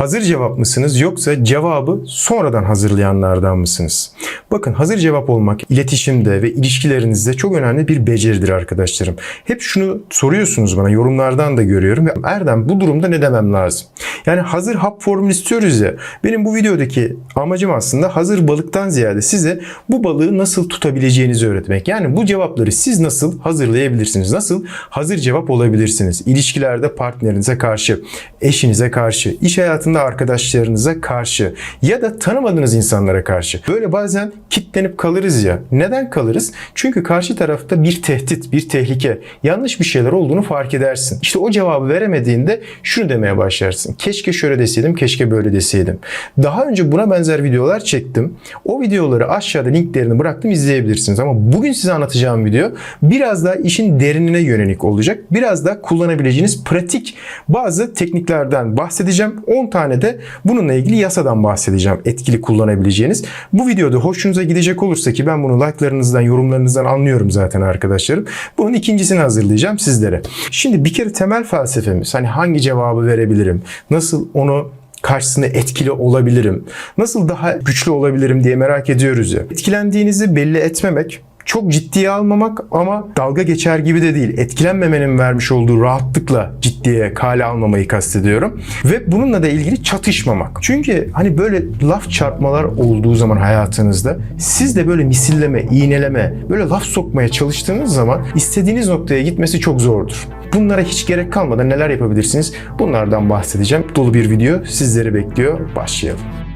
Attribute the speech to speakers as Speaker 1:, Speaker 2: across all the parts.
Speaker 1: Hazır cevap mısınız yoksa cevabı sonradan hazırlayanlardan mısınız? Bakın hazır cevap olmak iletişimde ve ilişkilerinizde çok önemli bir beceridir arkadaşlarım. Hep şunu soruyorsunuz bana yorumlardan da görüyorum. ve Erdem bu durumda ne demem lazım? Yani hazır hap formülü istiyoruz ya. Benim bu videodaki amacım aslında hazır balıktan ziyade size bu balığı nasıl tutabileceğinizi öğretmek. Yani bu cevapları siz nasıl hazırlayabilirsiniz? Nasıl hazır cevap olabilirsiniz? İlişkilerde partnerinize karşı, eşinize karşı, iş hayatında arkadaşlarınıza karşı ya da tanımadığınız insanlara karşı. Böyle bazen kitlenip kalırız ya. Neden kalırız? Çünkü karşı tarafta bir tehdit, bir tehlike, yanlış bir şeyler olduğunu fark edersin. İşte o cevabı veremediğinde şunu demeye başlarsın. Keşke şöyle deseydim, keşke böyle deseydim. Daha önce buna benzer videolar çektim. O videoları aşağıda linklerini bıraktım izleyebilirsiniz. Ama bugün size anlatacağım video biraz daha işin derinine yönelik olacak. Biraz da kullanabileceğiniz pratik bazı tekniklerden bahsedeceğim. 10 tane de bununla ilgili yasadan bahsedeceğim. Etkili kullanabileceğiniz. Bu videoda hoşunuza gidecek olursa ki ben bunu like'larınızdan, yorumlarınızdan anlıyorum zaten arkadaşlarım. Bunun ikincisini hazırlayacağım sizlere. Şimdi bir kere temel felsefemiz hani hangi cevabı verebilirim? Nasıl onu karşısında etkili olabilirim? Nasıl daha güçlü olabilirim diye merak ediyoruz ya. Etkilendiğinizi belli etmemek, çok ciddiye almamak ama dalga geçer gibi de değil. Etkilenmemenin vermiş olduğu rahatlıkla ciddiye kale almamayı kastediyorum. Ve bununla da ilgili çatışmamak. Çünkü hani böyle laf çarpmalar olduğu zaman hayatınızda siz de böyle misilleme, iğneleme, böyle laf sokmaya çalıştığınız zaman istediğiniz noktaya gitmesi çok zordur. Bunlara hiç gerek kalmadan neler yapabilirsiniz? Bunlardan bahsedeceğim. Dolu bir video sizleri bekliyor. Başlayalım.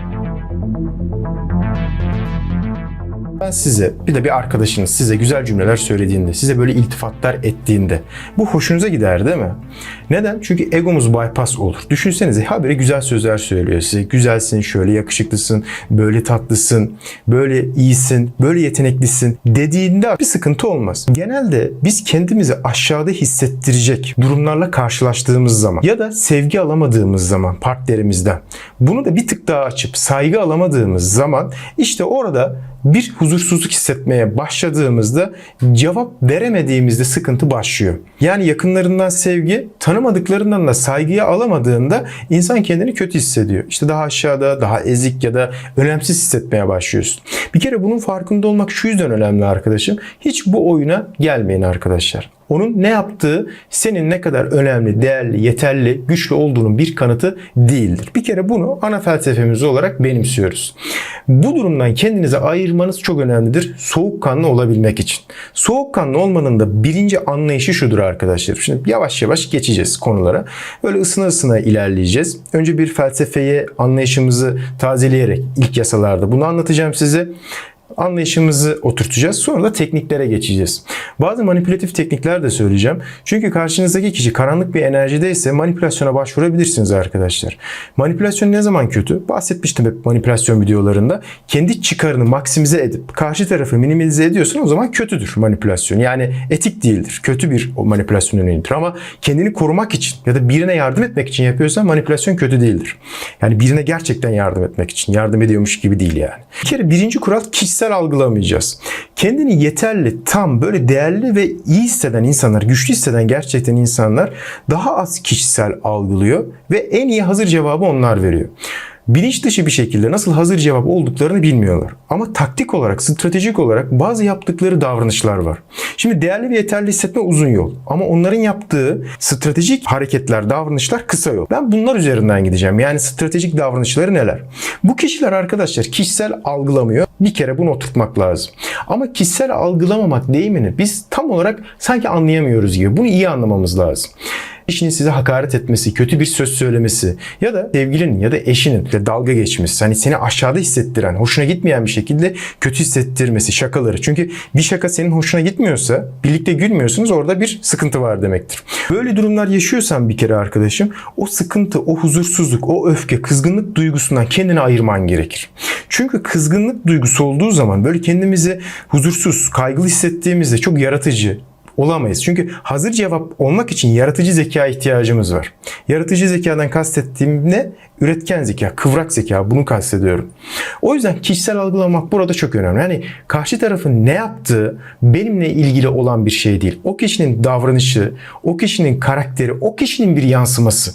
Speaker 1: Ben size bir de bir arkadaşınız size güzel cümleler söylediğinde, size böyle iltifatlar ettiğinde bu hoşunuza gider değil mi? Neden? Çünkü egomuz bypass olur. Düşünsenize habire güzel sözler söylüyor size. Güzelsin, şöyle yakışıklısın, böyle tatlısın, böyle iyisin, böyle yeteneklisin dediğinde bir sıkıntı olmaz. Genelde biz kendimizi aşağıda hissettirecek durumlarla karşılaştığımız zaman ya da sevgi alamadığımız zaman partnerimizden bunu da bir tık daha açıp saygı alamadığımız zaman işte orada bir huzursuzluk hissetmeye başladığımızda cevap veremediğimizde sıkıntı başlıyor. Yani yakınlarından sevgi, tanımadıklarından da saygıyı alamadığında insan kendini kötü hissediyor. İşte daha aşağıda, daha ezik ya da önemsiz hissetmeye başlıyorsun. Bir kere bunun farkında olmak şu yüzden önemli arkadaşım. Hiç bu oyuna gelmeyin arkadaşlar. Onun ne yaptığı senin ne kadar önemli, değerli, yeterli, güçlü olduğunun bir kanıtı değildir. Bir kere bunu ana felsefemiz olarak benimsiyoruz. Bu durumdan kendinize ayırmanız çok önemlidir. Soğukkanlı olabilmek için. Soğukkanlı olmanın da birinci anlayışı şudur arkadaşlar. Şimdi yavaş yavaş geçeceğiz konulara. Böyle ısına ısına ilerleyeceğiz. Önce bir felsefeyi, anlayışımızı tazeleyerek ilk yasalarda bunu anlatacağım size anlayışımızı oturtacağız. Sonra da tekniklere geçeceğiz. Bazı manipülatif teknikler de söyleyeceğim. Çünkü karşınızdaki kişi karanlık bir enerjideyse manipülasyona başvurabilirsiniz arkadaşlar. Manipülasyon ne zaman kötü? Bahsetmiştim hep manipülasyon videolarında. Kendi çıkarını maksimize edip karşı tarafı minimize ediyorsan o zaman kötüdür manipülasyon. Yani etik değildir. Kötü bir manipülasyon örneğidir. Ama kendini korumak için ya da birine yardım etmek için yapıyorsan manipülasyon kötü değildir. Yani birine gerçekten yardım etmek için. Yardım ediyormuş gibi değil yani. Bir kere birinci kural kişisel algılamayacağız. Kendini yeterli, tam, böyle değerli ve iyi hisseden insanlar, güçlü hisseden gerçekten insanlar daha az kişisel algılıyor ve en iyi hazır cevabı onlar veriyor. Bilinç dışı bir şekilde nasıl hazır cevap olduklarını bilmiyorlar. Ama taktik olarak, stratejik olarak bazı yaptıkları davranışlar var. Şimdi değerli ve yeterli hissetme uzun yol. Ama onların yaptığı stratejik hareketler, davranışlar kısa yol. Ben bunlar üzerinden gideceğim. Yani stratejik davranışları neler? Bu kişiler arkadaşlar kişisel algılamıyor. Bir kere bunu oturtmak lazım. Ama kişisel algılamamak deyimini biz tam olarak sanki anlayamıyoruz gibi. Bunu iyi anlamamız lazım eşinin size hakaret etmesi, kötü bir söz söylemesi ya da sevgilinin ya da eşinin de dalga geçmesi, hani seni aşağıda hissettiren, hoşuna gitmeyen bir şekilde kötü hissettirmesi, şakaları. Çünkü bir şaka senin hoşuna gitmiyorsa, birlikte gülmüyorsunuz orada bir sıkıntı var demektir. Böyle durumlar yaşıyorsan bir kere arkadaşım, o sıkıntı, o huzursuzluk, o öfke, kızgınlık duygusundan kendini ayırman gerekir. Çünkü kızgınlık duygusu olduğu zaman böyle kendimizi huzursuz, kaygılı hissettiğimizde çok yaratıcı, olamayız. Çünkü hazır cevap olmak için yaratıcı zeka ihtiyacımız var. Yaratıcı zekadan kastettiğim ne? Üretken zeka, kıvrak zeka bunu kastediyorum. O yüzden kişisel algılamak burada çok önemli. Yani karşı tarafın ne yaptığı benimle ilgili olan bir şey değil. O kişinin davranışı, o kişinin karakteri, o kişinin bir yansıması.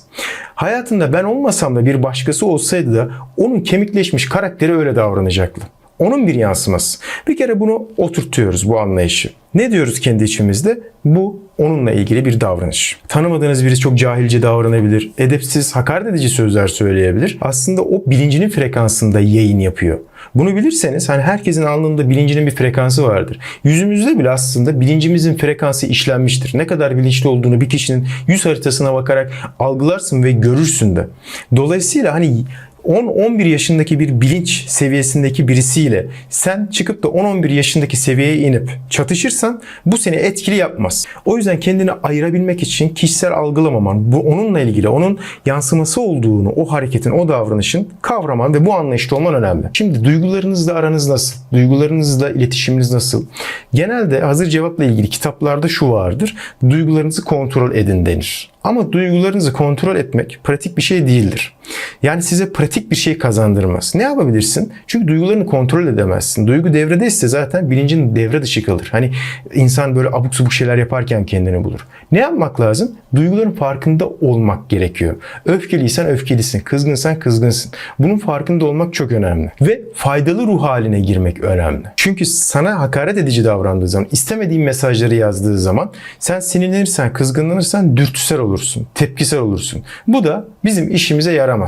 Speaker 1: Hayatında ben olmasam da bir başkası olsaydı da onun kemikleşmiş karakteri öyle davranacaktı. Onun bir yansıması. Bir kere bunu oturtuyoruz bu anlayışı. Ne diyoruz kendi içimizde? Bu onunla ilgili bir davranış. Tanımadığınız birisi çok cahilce davranabilir, edepsiz, hakaret edici sözler söyleyebilir. Aslında o bilincinin frekansında yayın yapıyor. Bunu bilirseniz hani herkesin alnında bilincinin bir frekansı vardır. Yüzümüzde bile aslında bilincimizin frekansı işlenmiştir. Ne kadar bilinçli olduğunu bir kişinin yüz haritasına bakarak algılarsın ve görürsün de. Dolayısıyla hani 10-11 yaşındaki bir bilinç seviyesindeki birisiyle sen çıkıp da 10-11 yaşındaki seviyeye inip çatışırsan bu seni etkili yapmaz. O yüzden kendini ayırabilmek için kişisel algılamaman, bu onunla ilgili onun yansıması olduğunu, o hareketin, o davranışın kavraman ve bu anlayışta olman önemli. Şimdi duygularınızla aranız nasıl? Duygularınızla iletişiminiz nasıl? Genelde hazır cevapla ilgili kitaplarda şu vardır. Duygularınızı kontrol edin denir. Ama duygularınızı kontrol etmek pratik bir şey değildir. Yani size pratik bir şey kazandırmaz. Ne yapabilirsin? Çünkü duygularını kontrol edemezsin. Duygu devredeyse zaten bilincin devre dışı kalır. Hani insan böyle abuk subuk şeyler yaparken kendini bulur. Ne yapmak lazım? Duyguların farkında olmak gerekiyor. Öfkeliysen öfkelisin, kızgınsan kızgınsın. Bunun farkında olmak çok önemli. Ve faydalı ruh haline girmek önemli. Çünkü sana hakaret edici davrandığı zaman, istemediğin mesajları yazdığı zaman sen sinirlenirsen, kızgınlanırsan dürtüsel olursun, tepkisel olursun. Bu da bizim işimize yaramaz.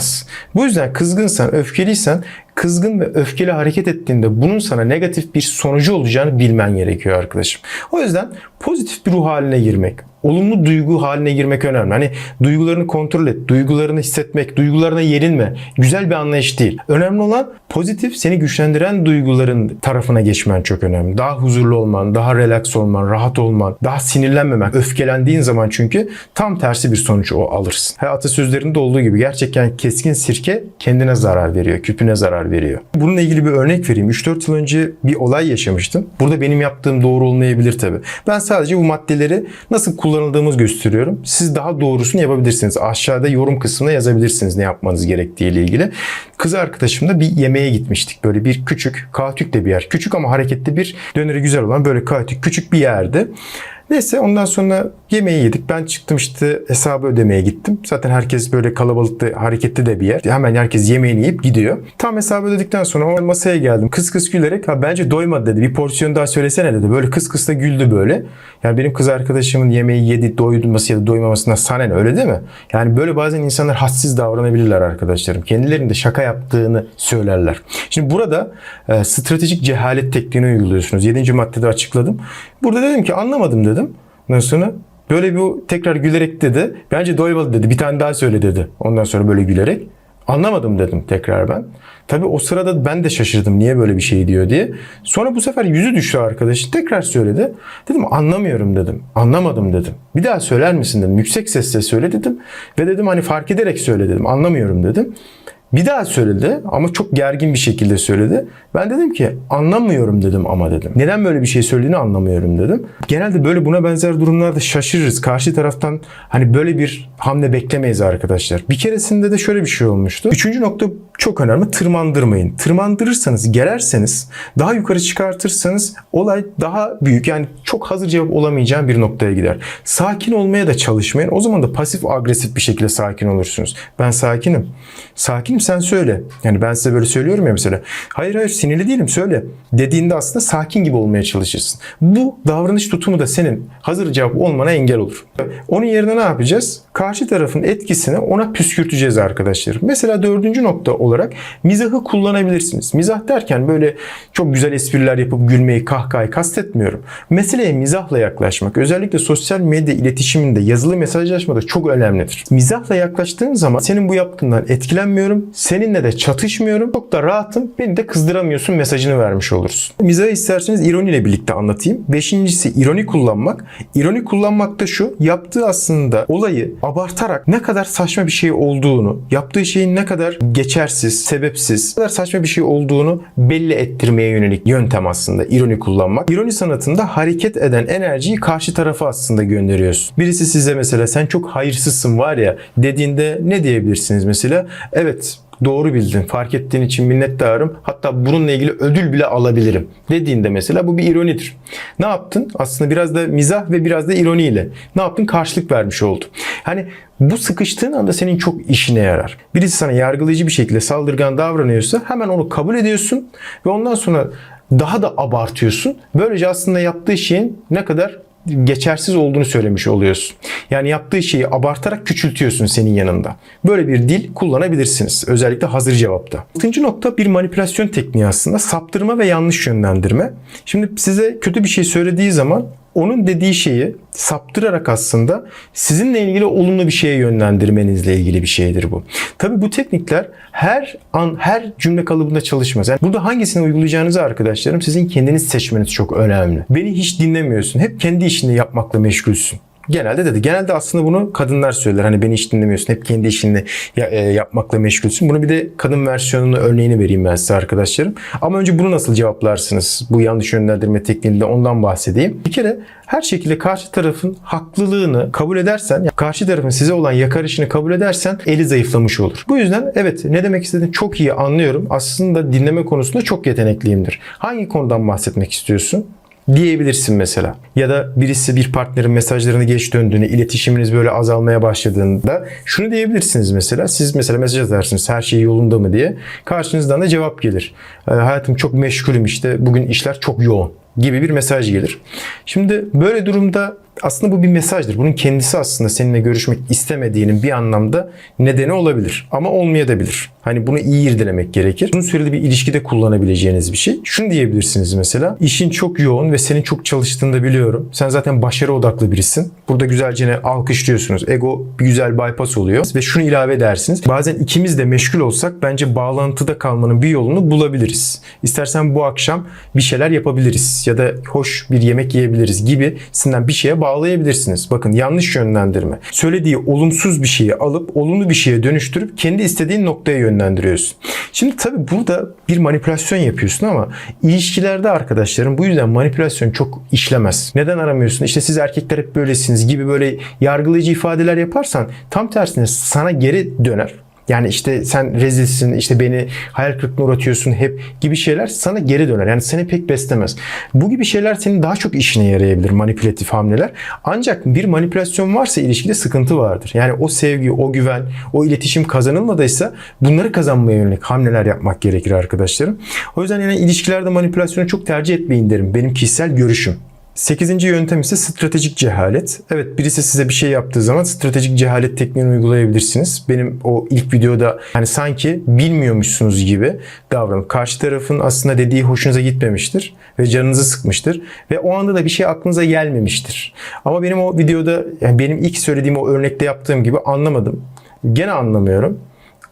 Speaker 1: Bu yüzden kızgınsan, öfkeliysen kızgın ve öfkeli hareket ettiğinde bunun sana negatif bir sonucu olacağını bilmen gerekiyor arkadaşım. O yüzden pozitif bir ruh haline girmek, olumlu duygu haline girmek önemli. Hani duygularını kontrol et, duygularını hissetmek, duygularına yenilme. Güzel bir anlayış değil. Önemli olan pozitif, seni güçlendiren duyguların tarafına geçmen çok önemli. Daha huzurlu olman, daha relax olman, rahat olman, daha sinirlenmemen. Öfkelendiğin zaman çünkü tam tersi bir sonuç o alırsın. Ha, atasözlerinde olduğu gibi gerçekten keskin sirke kendine zarar veriyor, küpüne zarar veriyor. Bununla ilgili bir örnek vereyim. 3-4 yıl önce bir olay yaşamıştım. Burada benim yaptığım doğru olmayabilir tabii. Ben sadece bu maddeleri nasıl kullanıldığımızı gösteriyorum. Siz daha doğrusunu yapabilirsiniz. Aşağıda yorum kısmına yazabilirsiniz ne yapmanız gerektiği ile ilgili. Kız arkadaşımla bir yemeğe gitmiştik. Böyle bir küçük, kaotik de bir yer. Küçük ama hareketli bir döneri güzel olan böyle kaotik küçük bir yerde. Neyse ondan sonra yemeği yedik. Ben çıktım işte hesabı ödemeye gittim. Zaten herkes böyle kalabalıkta hareketli de bir yer. Hemen herkes yemeğini yiyip gidiyor. Tam hesabı ödedikten sonra o masaya geldim. Kıs kıs gülerek ha bence doymadı dedi. Bir porsiyon daha söylesene dedi. Böyle kıs kıs da güldü böyle. Yani benim kız arkadaşımın yemeği yedi doyması ya da doymamasından sana ne öyle değil mi? Yani böyle bazen insanlar hassiz davranabilirler arkadaşlarım. Kendilerinde şaka yaptığını söylerler. Şimdi burada e, stratejik cehalet tekniğini uyguluyorsunuz. 7. maddede açıkladım. Burada dedim ki anlamadım dedim. Ondan sonra böyle bir tekrar gülerek dedi. Bence doymadı dedi. Bir tane daha söyle dedi. Ondan sonra böyle gülerek. Anlamadım dedim tekrar ben. Tabii o sırada ben de şaşırdım niye böyle bir şey diyor diye. Sonra bu sefer yüzü düştü arkadaşın. Tekrar söyledi. Dedim anlamıyorum dedim. Anlamadım dedim. Bir daha söyler misin dedim. Yüksek sesle söyle dedim. Ve dedim hani fark ederek söyle dedim. Anlamıyorum dedim. Bir daha söyledi ama çok gergin bir şekilde söyledi. Ben dedim ki anlamıyorum dedim ama dedim. Neden böyle bir şey söylediğini anlamıyorum dedim. Genelde böyle buna benzer durumlarda şaşırırız. Karşı taraftan hani böyle bir hamle beklemeyiz arkadaşlar. Bir keresinde de şöyle bir şey olmuştu. Üçüncü nokta çok önemli. Tırmandırmayın. Tırmandırırsanız, gelerseniz, daha yukarı çıkartırsanız olay daha büyük. Yani çok hazır cevap olamayacağın bir noktaya gider. Sakin olmaya da çalışmayın. O zaman da pasif agresif bir şekilde sakin olursunuz. Ben sakinim. Sakinim sen söyle. Yani ben size böyle söylüyorum ya mesela. Hayır hayır sinirli değilim söyle. Dediğinde aslında sakin gibi olmaya çalışırsın. Bu davranış tutumu da senin hazır cevap olmana engel olur. Onun yerine ne yapacağız? Karşı tarafın etkisini ona püskürteceğiz arkadaşlar. Mesela dördüncü nokta olarak mizahı kullanabilirsiniz. Mizah derken böyle çok güzel espriler yapıp gülmeyi, kahkahayı kastetmiyorum. Meseleye mizahla yaklaşmak özellikle sosyal medya iletişiminde yazılı mesajlaşmada çok önemlidir. Mizahla yaklaştığın zaman senin bu yaptığından etkilenmiyorum Seninle de çatışmıyorum. Çok da rahatım. Beni de kızdıramıyorsun mesajını vermiş olursun. Mizahı isterseniz ironiyle birlikte anlatayım. Beşincisi ironi kullanmak. İroni kullanmak da şu. Yaptığı aslında olayı abartarak ne kadar saçma bir şey olduğunu, yaptığı şeyin ne kadar geçersiz, sebepsiz, ne kadar saçma bir şey olduğunu belli ettirmeye yönelik yöntem aslında ironi kullanmak. İroni sanatında hareket eden enerjiyi karşı tarafa aslında gönderiyorsun. Birisi size mesela sen çok hayırsızsın var ya dediğinde ne diyebilirsiniz mesela? Evet doğru bildin. Fark ettiğin için minnettarım. Hatta bununla ilgili ödül bile alabilirim. Dediğinde mesela bu bir ironidir. Ne yaptın? Aslında biraz da mizah ve biraz da ironiyle. Ne yaptın? Karşılık vermiş oldun. Hani bu sıkıştığın anda senin çok işine yarar. Birisi sana yargılayıcı bir şekilde saldırgan davranıyorsa hemen onu kabul ediyorsun ve ondan sonra daha da abartıyorsun. Böylece aslında yaptığı şeyin ne kadar geçersiz olduğunu söylemiş oluyorsun. Yani yaptığı şeyi abartarak küçültüyorsun senin yanında. Böyle bir dil kullanabilirsiniz. Özellikle hazır cevapta. Altıncı nokta bir manipülasyon tekniği aslında. Saptırma ve yanlış yönlendirme. Şimdi size kötü bir şey söylediği zaman onun dediği şeyi saptırarak aslında sizinle ilgili olumlu bir şeye yönlendirmenizle ilgili bir şeydir bu. Tabi bu teknikler her an her cümle kalıbında çalışmaz. Yani burada hangisini uygulayacağınızı arkadaşlarım sizin kendiniz seçmeniz çok önemli. Beni hiç dinlemiyorsun. Hep kendi işini yapmakla meşgulsün. Genelde dedi. Genelde aslında bunu kadınlar söyler. Hani beni hiç dinlemiyorsun. Hep kendi işini e, yapmakla meşgulsün. Bunu bir de kadın versiyonunu örneğini vereyim ben size arkadaşlarım. Ama önce bunu nasıl cevaplarsınız? Bu yanlış yönlendirme tekniğinde ondan bahsedeyim. Bir kere her şekilde karşı tarafın haklılığını kabul edersen, karşı tarafın size olan yakarışını kabul edersen eli zayıflamış olur. Bu yüzden evet ne demek istediğini çok iyi anlıyorum. Aslında dinleme konusunda çok yetenekliyimdir. Hangi konudan bahsetmek istiyorsun? Diyebilirsin mesela. Ya da birisi bir partnerin mesajlarını geç döndüğünü, iletişiminiz böyle azalmaya başladığında şunu diyebilirsiniz mesela. Siz mesela mesaj atarsınız her şey yolunda mı diye. Karşınızdan da cevap gelir. "E, hayatım çok meşgulüm işte bugün işler çok yoğun gibi bir mesaj gelir. Şimdi böyle durumda aslında bu bir mesajdır. Bunun kendisi aslında seninle görüşmek istemediğinin bir anlamda nedeni olabilir. Ama olmayabilir. Hani bunu iyi irdelemek gerekir. Uzun süreli bir ilişkide kullanabileceğiniz bir şey. Şunu diyebilirsiniz mesela. İşin çok yoğun ve senin çok çalıştığını da biliyorum. Sen zaten başarı odaklı birisin. Burada güzelce alkışlıyorsunuz. Ego bir güzel bypass oluyor. Ve şunu ilave edersiniz. Bazen ikimiz de meşgul olsak bence bağlantıda kalmanın bir yolunu bulabiliriz. İstersen bu akşam bir şeyler yapabiliriz. Ya da hoş bir yemek yiyebiliriz gibi sizden bir şeye bağlayabilirsiniz. Bakın yanlış yönlendirme. Söylediği olumsuz bir şeyi alıp olumlu bir şeye dönüştürüp kendi istediğin noktaya yönlendiriyorsun. Şimdi tabii burada bir manipülasyon yapıyorsun ama ilişkilerde arkadaşlarım bu yüzden manipülasyon çok işlemez. Neden aramıyorsun? İşte siz erkekler hep böylesiniz gibi böyle yargılayıcı ifadeler yaparsan tam tersine sana geri döner. Yani işte sen rezilsin, işte beni hayal kırıklığına uğratıyorsun hep gibi şeyler sana geri döner. Yani seni pek beslemez. Bu gibi şeyler senin daha çok işine yarayabilir manipülatif hamleler. Ancak bir manipülasyon varsa ilişkide sıkıntı vardır. Yani o sevgi, o güven, o iletişim kazanılmadıysa bunları kazanmaya yönelik hamleler yapmak gerekir arkadaşlarım. O yüzden yani ilişkilerde manipülasyonu çok tercih etmeyin derim. Benim kişisel görüşüm. Sekizinci yöntem ise stratejik cehalet. Evet birisi size bir şey yaptığı zaman stratejik cehalet tekniğini uygulayabilirsiniz. Benim o ilk videoda hani sanki bilmiyormuşsunuz gibi davranıp karşı tarafın aslında dediği hoşunuza gitmemiştir ve canınızı sıkmıştır ve o anda da bir şey aklınıza gelmemiştir. Ama benim o videoda yani benim ilk söylediğim o örnekte yaptığım gibi anlamadım. Gene anlamıyorum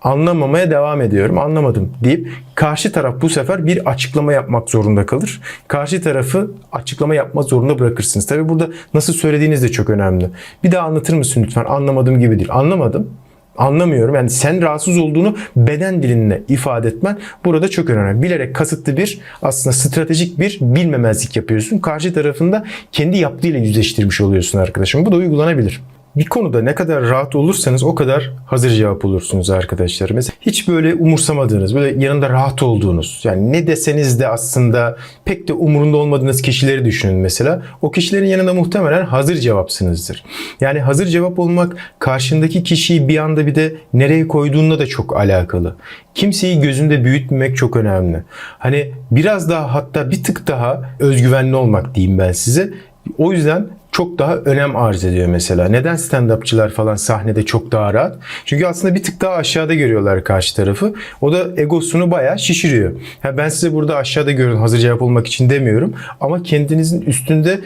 Speaker 1: anlamamaya devam ediyorum. Anlamadım deyip karşı taraf bu sefer bir açıklama yapmak zorunda kalır. Karşı tarafı açıklama yapmak zorunda bırakırsınız. Tabi burada nasıl söylediğiniz de çok önemli. Bir daha anlatır mısın lütfen? Anlamadım gibi değil. Anlamadım. Anlamıyorum. Yani sen rahatsız olduğunu beden dilinle ifade etmen burada çok önemli. Bilerek kasıtlı bir aslında stratejik bir bilmemezlik yapıyorsun. Karşı tarafında kendi yaptığıyla yüzleştirmiş oluyorsun arkadaşım. Bu da uygulanabilir. Bir konuda ne kadar rahat olursanız o kadar hazır cevap olursunuz arkadaşlar. Mesela hiç böyle umursamadığınız, böyle yanında rahat olduğunuz, yani ne deseniz de aslında pek de umurunda olmadığınız kişileri düşünün mesela. O kişilerin yanında muhtemelen hazır cevapsınızdır. Yani hazır cevap olmak karşındaki kişiyi bir anda bir de nereye koyduğunla da çok alakalı. Kimseyi gözünde büyütmemek çok önemli. Hani biraz daha hatta bir tık daha özgüvenli olmak diyeyim ben size. O yüzden çok daha önem arz ediyor mesela. Neden stand-upçılar falan sahnede çok daha rahat? Çünkü aslında bir tık daha aşağıda görüyorlar karşı tarafı. O da egosunu bayağı şişiriyor. Ha ben size burada aşağıda görün hazır cevap olmak için demiyorum. Ama kendinizin üstünde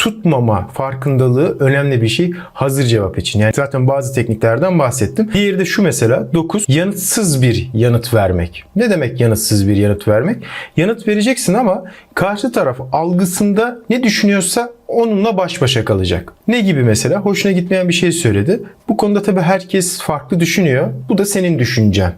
Speaker 1: tutmama farkındalığı önemli bir şey hazır cevap için. Yani zaten bazı tekniklerden bahsettim. Diğeri de şu mesela 9 yanıtsız bir yanıt vermek. Ne demek yanıtsız bir yanıt vermek? Yanıt vereceksin ama karşı taraf algısında ne düşünüyorsa onunla baş başa kalacak. Ne gibi mesela? Hoşuna gitmeyen bir şey söyledi. Bu konuda tabii herkes farklı düşünüyor. Bu da senin düşüncen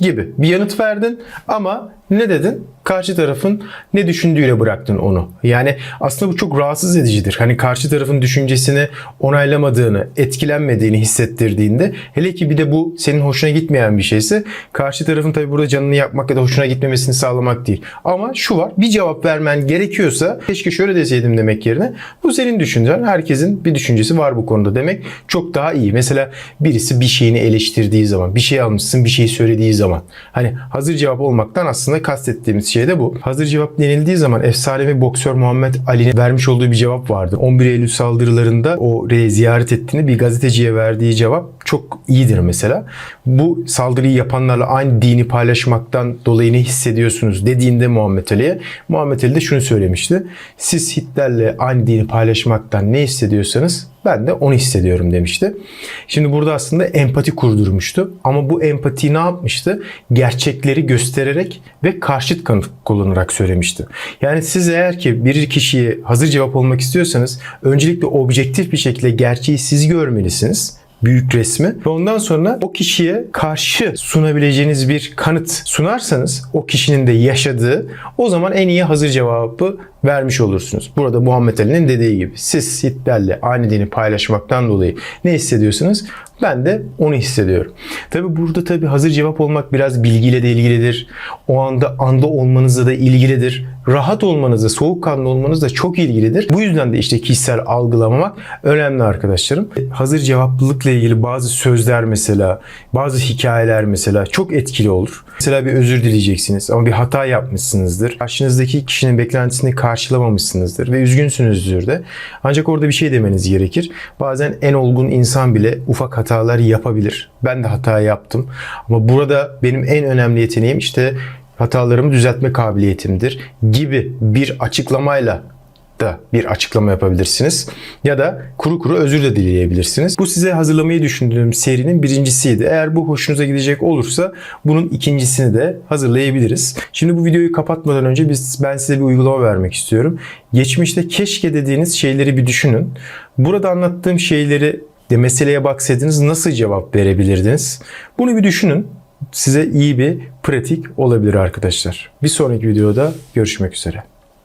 Speaker 1: gibi. Bir yanıt verdin ama ne dedin? Karşı tarafın ne düşündüğüyle bıraktın onu. Yani aslında bu çok rahatsız edicidir. Hani karşı tarafın düşüncesini onaylamadığını, etkilenmediğini hissettirdiğinde hele ki bir de bu senin hoşuna gitmeyen bir şeyse karşı tarafın tabii burada canını yakmak ya da hoşuna gitmemesini sağlamak değil. Ama şu var bir cevap vermen gerekiyorsa keşke şöyle deseydim demek yerine bu senin düşüncen. Herkesin bir düşüncesi var bu konuda demek çok daha iyi. Mesela birisi bir şeyini eleştirdiği zaman, bir şey almışsın bir şey söylediği zaman. Hani hazır cevap olmaktan aslında kastettiğimiz şey de bu. Hazır cevap denildiği zaman efsanevi boksör Muhammed Ali'nin vermiş olduğu bir cevap vardı. 11 Eylül saldırılarında o reyi ziyaret ettiğinde bir gazeteciye verdiği cevap çok iyidir mesela. Bu saldırıyı yapanlarla aynı dini paylaşmaktan dolayı ne hissediyorsunuz dediğinde Muhammed Ali'ye Muhammed Ali de şunu söylemişti. Siz Hitler'le aynı dini paylaşmaktan ne hissediyorsanız ben de onu hissediyorum demişti. Şimdi burada aslında empati kurdurmuştu. Ama bu empatiyi ne yapmıştı? Gerçekleri göstererek ve karşıt kanıt kullanarak söylemişti. Yani siz eğer ki bir kişiye hazır cevap olmak istiyorsanız öncelikle objektif bir şekilde gerçeği siz görmelisiniz büyük resmi. Ve ondan sonra o kişiye karşı sunabileceğiniz bir kanıt sunarsanız o kişinin de yaşadığı o zaman en iyi hazır cevabı vermiş olursunuz. Burada Muhammed Ali'nin dediği gibi siz Hitler'le aynı dini paylaşmaktan dolayı ne hissediyorsunuz? Ben de onu hissediyorum. Tabi burada tabi hazır cevap olmak biraz bilgiyle de ilgilidir. O anda anda olmanızla da ilgilidir. Rahat olmanızla, soğukkanlı olmanızla çok ilgilidir. Bu yüzden de işte kişisel algılamamak önemli arkadaşlarım. Hazır cevaplılıkla ilgili bazı sözler mesela, bazı hikayeler mesela çok etkili olur. Mesela bir özür dileyeceksiniz ama bir hata yapmışsınızdır. Karşınızdaki kişinin beklentisini karşılamamışsınızdır ve üzgünsünüzdür de. Ancak orada bir şey demeniz gerekir. Bazen en olgun insan bile ufak hatalar yapabilir. Ben de hata yaptım. Ama burada benim en önemli yeteneğim işte hatalarımı düzeltme kabiliyetimdir gibi bir açıklamayla da bir açıklama yapabilirsiniz. Ya da kuru kuru özür de dileyebilirsiniz. Bu size hazırlamayı düşündüğüm serinin birincisiydi. Eğer bu hoşunuza gidecek olursa bunun ikincisini de hazırlayabiliriz. Şimdi bu videoyu kapatmadan önce biz ben size bir uygulama vermek istiyorum. Geçmişte keşke dediğiniz şeyleri bir düşünün. Burada anlattığım şeyleri de meseleye baksaydınız nasıl cevap verebilirdiniz? Bunu bir düşünün. Size iyi bir pratik olabilir arkadaşlar. Bir sonraki videoda görüşmek üzere.